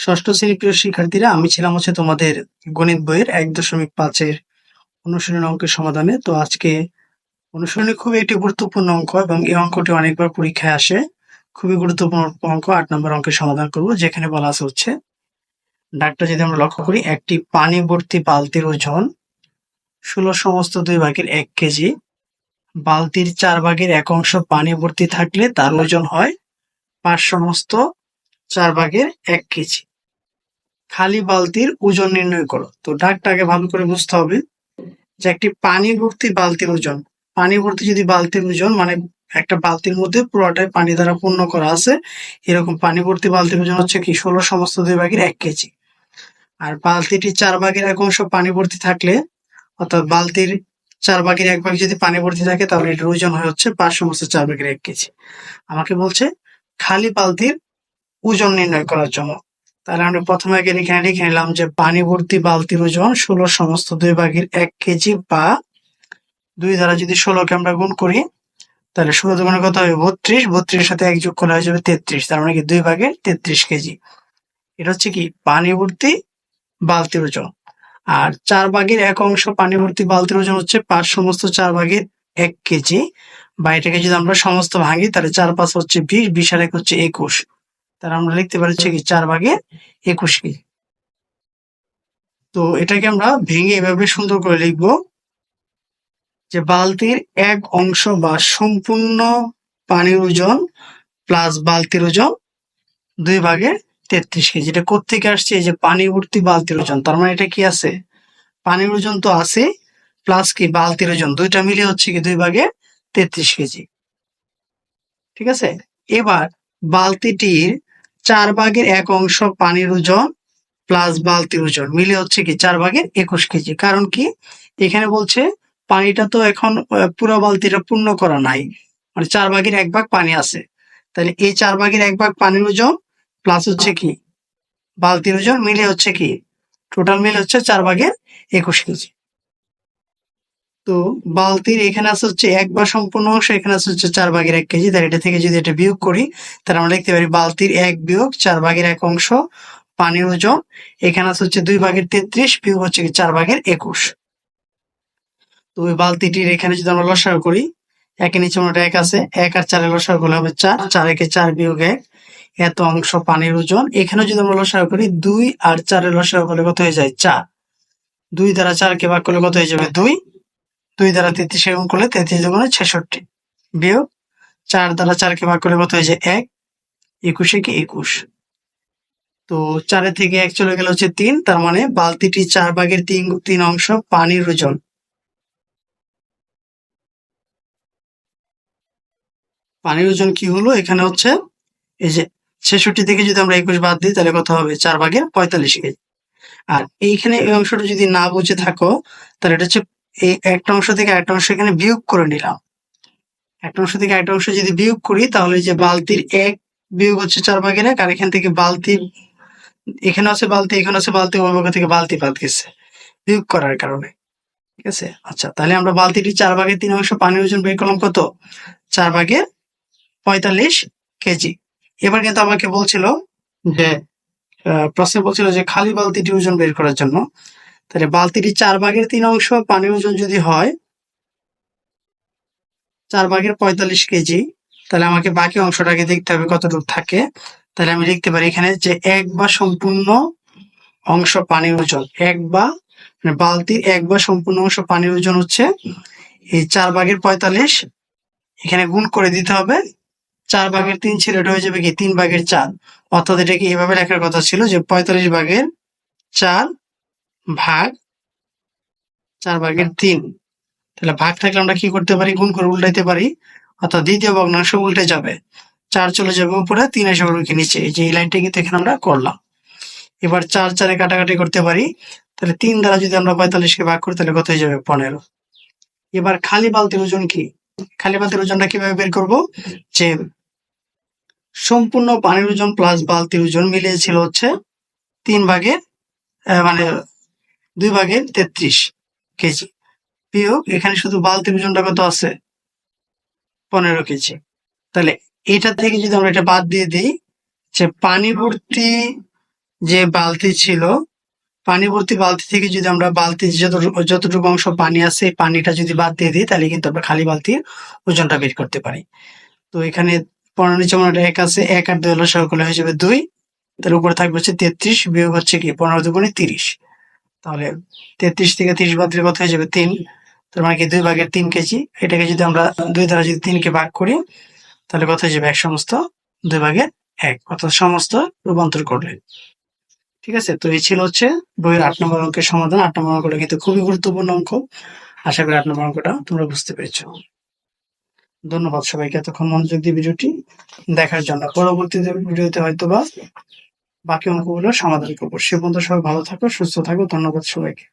ষষ্ঠ প্রিয় শিক্ষার্থীরা, আমি ছিলাম হচ্ছে তোমাদের গণিত বইয়ের এক দশমিক পাঁচের অনুশীলন অঙ্কের সমাধানে। তো আজকে অনুশীলনী খুবই একটি গুরুত্বপূর্ণ অঙ্ক এবং এই অঙ্কটি অনেকবার পরীক্ষায় আসে। খুবই গুরুত্বপূর্ণ অঙ্ক, আট নম্বর অঙ্কের সমাধান করব, যেখানে বলা আছে হচ্ছে, ডাকটা যদি আমরা লক্ষ্য করি, একটি পানি ভর্তি বালতির ওজন ষোলো সমস্ত দুই ভাগের এক কেজি। বালতির চার ভাগের এক অংশ পানি ভর্তি থাকলে তার ওজন হয় পাঁচ সমস্ত চার ভাগের এক কেজি। খালি বালতির ওজন নির্ণয় করো। তো ডাকটাকে ভালো করে বুঝতে হবে যে একটি পানি ভর্তি বালতির ওজন। পানি ভর্তি যদি বালতির ওজন মানে একটা বালতির মধ্যে পুরোটাই পানি দ্বারা পূর্ণ করা আছে, এরকম পানি ভর্তি বালতির ওজন হচ্ছে কি, ষোলো সমস্ত দুই ভাগের এক কেজি। আর বালতিটি চার ভাগের এক অংশ পানি ভর্তি থাকলে, অর্থাৎ বালতির চার ভাগের এক ভাগ যদি পানি ভর্তি থাকে, তাহলে এটার ওজন হয়ে হচ্ছে পাঁচ সমস্ত চার ভাগের এক কেজি। আমাকে বলছে, খালি বালতির ওজন নির্ণয় করার জন্য। তাহলে আমরা প্রথমে আগে এখানে লিখে নিলাম যে পানি ভর্তি বালতির ওজন ষোলো সমস্ত দুই ভাগের এক কেজি বা দুই দ্বারা যদি ষোলোকে আমরা গুণ করি, তাহলে ষোলো দুগুণে কত হবে? বত্রিশ। বত্রিশের সাথে এক যোগ করলে হয়ে যাবে তেত্রিশ। তার মানে কি দুই ভাগের তেত্রিশ কেজি। এটা হচ্ছে কি? পানি ভর্তি বালতির ওজন। আর চার ভাগের এক অংশ পানি ভর্তি বালতির ওজন হচ্ছে পাঁচ সমস্ত চার ভাগের এক কেজি। বা এটাকে যদি আমরা সমস্ত ভাঙি, তাহলে চার পাঁচ হচ্ছে বিশ বিশ আর এক হচ্ছে একুশ। তাহলে আমরা লিখতে পারি হচ্ছে কি চার ভাগে একুশ কেজি তো এটাকে আমরা ভেঙে এভাবে সুন্দর করে লিখব যে বালতির এক অংশ বা সম্পূর্ণ পানির ওজন প্লাস বালতির ওজন দুই ভাগে তেত্রিশ কেজি এটা কোথেকে আসছে? এই যে পানি ভর্তি বালতির ওজন তার মানে এটা কি আছে? পানির ওজন তো আছে প্লাস কি? বালতির ওজন দুইটা মিলে হচ্ছে কি দুই ভাগে তেত্রিশ কেজি। ঠিক আছে? এবার বালতিটির চার ভাগের এক অংশ পানির ওজন প্লাস বালতির ওজন। মিলে হচ্ছে কি চার ভাগের একুশ কেজি। কারণ কি? এখানে বলছে পানিটা তো এখন পুরো বালতিটা পূর্ণ করা নাই। মানে চার ভাগের এক ভাগ পানি আছে। তাহলে এই চার ভাগের এক ভাগ পানির ওজন প্লাস হচ্ছে কি? বালতির ওজন মিলে হচ্ছে কি? টোটাল মিলে হচ্ছে চার ভাগের একুশ কেজি। তো বালতির এখানে আছে হচ্ছে এক বা সম্পূর্ণ অংশ, এখানে আছে হচ্ছে চার ভাগের এক কেজি। তাহলে এটা থেকে যদি এটা বিয়োগ করি, তাহলে আমরা লিখতে পারি বালতির এক বিয়োগ, চার ভাগের এক অংশ, পানির ওজন। এখানে আছে হচ্ছে দুই ভাগের তেত্রিশ, বিয়োগ হচ্ছে চার ভাগের একুশ। তো ওই বালতিটির এখানে যদি আমরা লসাগু করি, একের নিচে মোট এক আছে, এক আর চারের লসাগু করলে হবে চার চার একে চার বিয়োগ এক, এত অংশ পানির ওজন। এখানে যদি আমরা লসাগু করি, দুই আর চারের লসাগু করলে কত হয়ে যায় চার। দুই দ্বারা চারকে ভাগ করলে কত হয়ে যাবে দুই। দুই দ্বারা তেত্রিশ গুণ করলে তেত্রিশ দুগুণে ছেষট্টি। বিয়োগ চার দ্বারা চারকে ভাগ করলে কত হয়ে যায়? এক। একুশে কি? একুশ। তো চারের থেকে এক চলে গেলে হচ্ছে তিন, তার মানে বালতিটি চার ভাগের তিন তিন অংশ পানির ওজন। পানির ওজন কি হলো? এখানে হচ্ছে এই যে ছেষট্টি থেকে যদি আমরা একুশ বাদ দিই, তাহলে কত হবে? চার ভাগের পঁয়তাল্লিশ কেজি আর এইখানে এই অংশটা যদি না বুঝে থাকো, তাহলে এটা হচ্ছে এই একটা অংশ থেকে একটা অংশ এখানে বিয়োগ করে নিলাম। একটা অংশ থেকে একটা অংশ যদি বিয়োগ করি, তাহলে যে বালতির এক বিয়োগ হচ্ছে চার ভাগের এক, আর এখান থেকে বালতি, এখানে আছে বালতি, এখানে আছে বালতি অভিভাবক থেকে বালতি বাদ গেছে বিয়োগ করার কারণে। ঠিক আছে? আচ্ছা তাহলে আমরা বালতিটি চার ভাগের তিন অংশ পানির ওজন বের করলাম কত? চার ভাগের পঁয়তাল্লিশ কেজি। এবার কিন্তু আমাকে বলছিল যে প্রশ্নে বলছিল যে খালি বালতিটি ওজন বের করার জন্য। তাহলে বালতিটি চার ভাগের তিন অংশ পানির ওজন যদি হয়, চার ভাগের পঁয়তাল্লিশ কেজি, তাহলে আমাকে বাকি অংশটাকে দেখতে হবে কতটুকু থাকে। তাহলে আমি লিখতে পারি এখানে যে এক বা সম্পূর্ণ অংশ পানির ওজন, এক বা মানে বালতির এক বা সম্পূর্ণ অংশ পানির ওজন হচ্ছে এই চার ভাগের পঁয়তাল্লিশ, এখানে গুণ করে দিতে হবে। চার ভাগের তিন ছিল এটা হয়ে যাবে কি? তিন ভাগের চার। অর্থাৎ এটাকে এভাবে লেখার কথা ছিল যে পঁয়তাল্লিশ ভাগের চার ভাগ চার ভাগের তিন। তাহলে ভাগ থাকলে আমরা কি করতে পারি? গুণ করে উল্টাইতে পারি। অর্থাৎ দ্বিতীয় ভগ্নাংশ উল্টে যাবে। চার চলে যাবে উপরে তিন এসে পড়বে নিচে। এই যে এই লাইনটা কিন্তু এখানে আমরা করলাম। এবার চার চারে কাটাকাটি করতে পারি। তাহলে তিন দ্বারা যদি আমরা পঁয়তাল্লিশকে ভাগ করি তাহলে কত হয়ে যাবে? পনেরো। এবার খালি বালতির ওজন কি? খালি বালতির ওজনটা কীভাবে বের করব? যে সম্পূর্ণ পানির ওজন প্লাস বালতির ওজন মিলিয়ে ছিল হচ্ছে তিন ভাগের মানে দুই ভাগের তেত্রিশ কেজি। বিয়োগ, এখানে শুধু বালতির ওজনটা কত আছে, পনেরো কেজি। তাহলে এটা থেকে যদি আমরা এটা বাদ দিয়ে দিই, যে পানি ভর্তি যে বালতি ছিল পানি ভর্তি বালতি থেকে যদি আমরা বালতি যতটুকু যতটুকু অংশ পানি আছে, এই পানিটা যদি বাদ দিয়ে দিই, তাহলে কিন্তু আমরা খালি বালতির ওজনটা বের করতে পারি। তো এখানে পনেরো নিচে এক আছে, এক আর দুই হলো সকলে হয়ে যাবে দুই। তার উপরে থাকবে হচ্ছে তেত্রিশ, বিয়োগ হচ্ছে কি? পনেরো দুগুণে তিরিশ। তাহলে তেত্রিশ থেকে তিরিশ বাদ দিলে কত হয়ে যাবে তিন। তার মানে কি দুই ভাগের তিন কেজি। এটাকে যদি আমরা দুই দ্বারা যদি তিনকে ভাগ করি, তাহলে কত হয়ে যাবে? এক সমস্ত দুই ভাগের এক। অর্থাৎ সমস্ত রূপান্তর করলে। ঠিক আছে? তো এই ছিল হচ্ছে বইয়ের আট নম্বর অঙ্কের সমাধান। আট নম্বর অঙ্কটা কিন্তু খুবই গুরুত্বপূর্ণ অঙ্ক। আশা করি আট নম্বর অঙ্কটা তোমরা বুঝতে পেরেছ। ধন্যবাদ সবাইকে এতক্ষণ মনোযোগ দিয়ে ভিডিওটি দেখার জন্য। পরবর্তীতে ভিডিওতে হয়তো বা বাকি অঙ্কগুলো সমাধান করব। সে পর্যন্ত সবাই ভালো থাকো সুস্থ থাকো ধন্যবাদ সবাইকে।